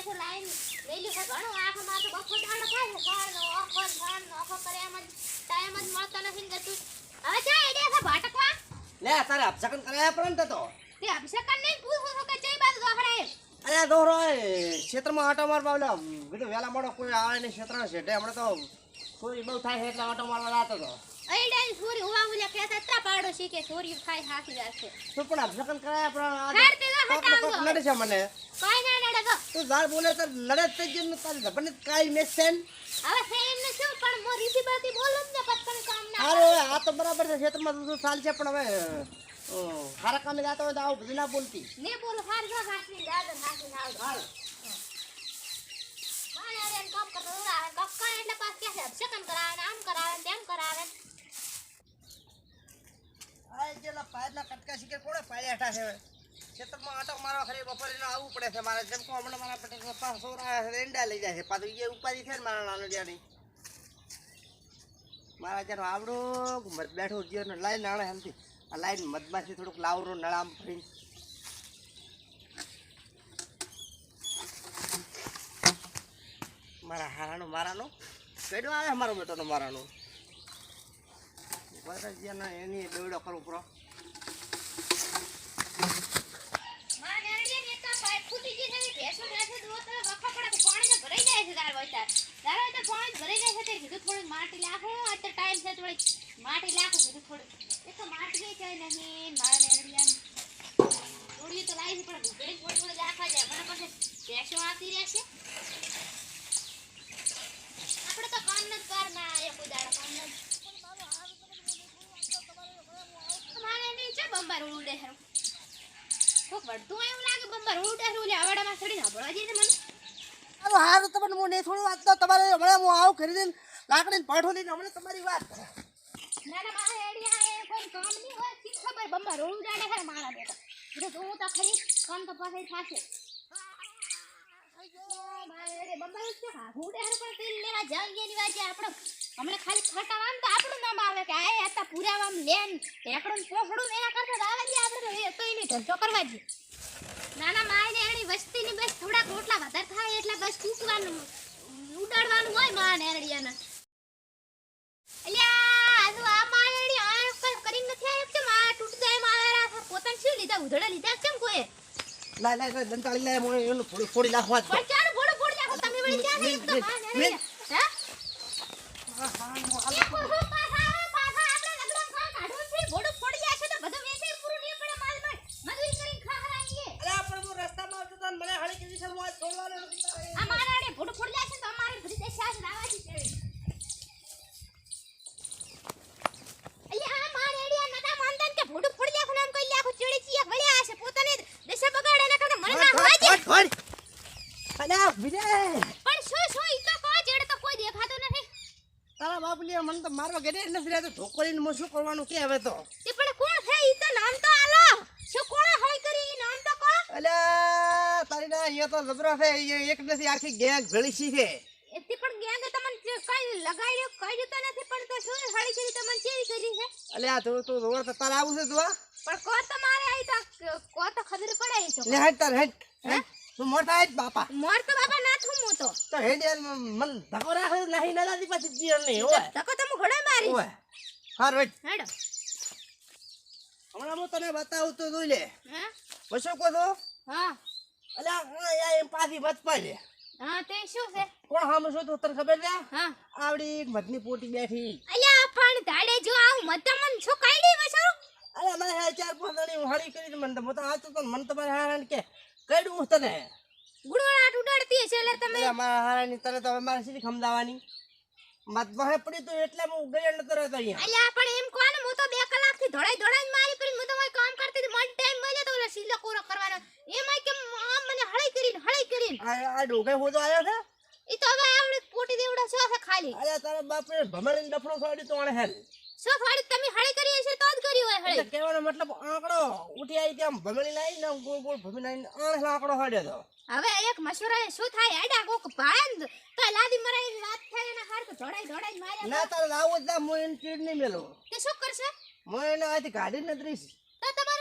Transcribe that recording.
આખું line value છે ઘણું આખો માથું બફો દાડો થાય છે. ઘરનો ઓખો ઘરનો ઓખો કરે એમ જ ટાઈમ જ મળતો નથી ને તું હવે ચા એડે છે ભટકવા. લે તારે અભિષેકન કરાયા પરંતુ તો તે. અભિષેકન નહીં પૂછો છું કે ચઈ બાજુ દોહરાય. અરે દોરો ક્ષેત્રમાં આટો માર પાવલા કીધું વેલા મોડો કોઈ આવે નહીં ક્ષેત્ર છે. હમણાં તો કોઈ બહુ થાય છે એટલે આટો મારવા લાતો તો આઈડિયા સોરી પાડો કે ખાઈ હાકી જાશે તું પણ અભિષેકન કરાયા પણ તે તો. નડે છે મને. કોઈ તો ઝાડ બોલે તો લડે જ થઈ ગયું ને તારી ધબને કાઈ મેચ છે હવે ફેન ને શું? પણ મો રીતિ બાતી બોલું ને પછી કામ ના અરે આ તો બરાબર છે ક્ષેત્રમાં તો ચાલ છે પણ હવે હારા કામે જાતો હોય તો આવું બધું ના બોલતી. ને બોલું હાર જો હાસની દાદા હાસની નાવ હાલ મારે અરે કામ કરતો ઉડાવે કક્કા એટલે પાસ કે છે? અભિષેકન કરાવે આમ કરાવે તેમ કરાવે આ જેલા પાયરના કટકા શીખે કોણે પાયા હેઠા છે ક્ષેત્રમાં આટો મારવા ખરી બપોરે આવવું પડે મારે. જેમ કે હમણાં મારા પટેલ સોરા રેંડા લઈ જાય છે. પાછું એ ઉપાધિ છે મારા નાનો જ્યાંની મારા જ્યાં આવડું બેઠું જીવન લાઈન આણે એમથી આ લાઈન મધમાંથી થોડુંક લાવરું નળામ ફરીને મારા હારાનું મારાનું? કઈડું આવે મારો બેટોનો મારાનું? એની દોડો કરું પડો માં નેરડી ને દુઓ તો ભરાઈ જાય છે દાર વૈતાર. પાણી ભરાઈ જાય છે તે કીધું થોડી માટી લાખો. અત્યારે ટાઈમ છે થોડી માટી લાખો કીધું થોડી એ તો માટી છે નહીં, મારા નેરડિયા થોડી તો લાવી પણ ઘરે થોડી થોડી લાખવા જાય. મને પછી ભેંસો આવતી રહેશે આપણે તો કામ ન કર ના એ કોઈ દાડો કામ ન મારે નહીં છે બંબાર ઉડે છે કોક વળતું એવું લાગે બંબર ઉડે રૂલે આવડામાં ચડીને હબળવા જઈએ મને અરે હારું તમને હું નહીં થોડું વાત તો તમારે હમણાં હું આવું ખરીદીને લાકડીને પાઠો લઈને હમણાં તમારી વાત. હમણાં ખાલી ખટાવામ તો આપણું નામ આવે કે આ હતા પુરાવામ લેન એકડું પોખડું એના કરતા આવે આપણે તો એની ધંધો કરવા જ ના ના માય ને એની વસ્તીની બસ થોડાક રોટલા વધારે થાય એટલે બસ કૂકવાનું ઉડાડવાનું હોયમાં નેરડિયાના અલ્યા આજુ આ માયડી આ કઈ કરીને નથી આવ્યો કેમ આ તૂટતા એમ આવેલા પોતાને શું લીધા? ઉધડા લીધા કેમ કોઈ? દંતાળી એનું થોડી નાખવા પણ તમે વળી હે એ કોહો પાછા આવે પાછા આપણે લગડમ ખા કાઢો છે બોડું ફોડી જાય છે તો બધું વેચે પૂરું નહીં પડે માલમાં મજૂરી કરીને ખા હરાઈએ અરે પણ હું રસ્તામાં આવતો તો મને હળી કીધી છે હું આ છોડવાનો નથી તારે. આ મારા આડે બોડું ફોડી જાય છે તો અમારે બધી દેશાસ રાવાજી છે અલ્યા આ મારે એડિયા નતા માનતા ને કે ભોડું ફોડી જાય નામ કઈ આખું ચડી ચીયા વળ્યા હશે પોતાને દેશા બગાડે ને કરે મને ના હોય છે ફોડ, ફોડ, ફોડ. અલ્યા, વિજય! પણ શું શું? ઈ તો કો જેડ તો કોઈ દેખાતો નથી. તારા બાપલીએ મને તો મારવા ઘરે નથી રહેતો. ઢોકળીને હું શું કરવાનું કે હવે તો? તે પણ કોણ છે? ઈ તો નામ તો આલો. શું કોણે હોય કરી? ઈ નામ તો કો અલ્યા તારી ના અહીંયા તો જબરો છે. એક નથી આખી ગેંગ ભેળી છે. એથી પણ ગેંગે તમને કઈ લગાડ્યો? કઈ જતો નથી પણ તો શું હળી કરી તમને કેવી કરી છે? અલ્યા તું તું રોડ તો તારે આવું છે તું પણ કો તો મારે આઈ તો? કો તો ખબર પડે તો? લે તાર હેડ. તું મોટા બાપા. મોર તો બાપા ના છું હું તો. મન ધકો રાખે નહીં ના દાદી પાછી જીવન નહીં ઓય. તકો તો હું ઘોડા મારી ઓય હાર હેડ હેડો. હમણાં હું તને બતાવું તો જોઈ લે. હા? વસો કો તો. હા. હા એમ પાછી બચ પાડે હા તે શું છે? કોણ હામે શું તું તને ખબર છે? હા. આવડી એક મધની પોટી બેઠી. અલ્યા પણ ધાડે જો આવું મતમન શું કાઢી વસો અરે મને હે ચાર પાંચ હળી કરી મને તો મોટા હાથ તો મને તમારે હારણ કે કઈડું તને? ગુડવાટ ઉડાડતી છે એટલે તમે મારા હારાની તને તો મારે સીધી ખમદાવાની? મત બહે પડી તો એટલે હું ગયા નતો રહેતો અહીંયા. અલ્યા પણ એમ કોને હું તો બે કલાકથી ધોડાઈ ધોડાઈ મારી કરી હું તો કોઈ કામ કરતી હતી. મને ટાઈમ મળ્યો તો ઓલા સીલો કોરો કરવાનો. એમાં કે આમ મને હળઈ કરીને હળઈ કરીને. આ આ હું તો આવ્યો છે? ઈ તો હવે આવડે પોટી દેવડા છો ખાલી. અલ્યા તારા બાપે ભમરીને ડફણો છોડી તો આણે હેલ. થોડી તમે હળે કરી હશે તો જ કરી હોય હળે. કહેવાનો મતલબ આંકડો ઉઠી આવી ત્યાં ભમણી લાઈ ને ગોળ ગોળ ભમી લાવીને આણે આંકડો હળે તો. હવે એક મશવરા શું થાય? આડા કોક ભાંદ તો લાદી મરાઈ વાત થાય એના હાર તો ધોડાઈ ધોડાઈ માર્યા ના તારે લાવો જ ના એને ચીડ નહીં મેલો. તે શું કરશે? એને આથી કાઢી ન રહીશ. તો તમારે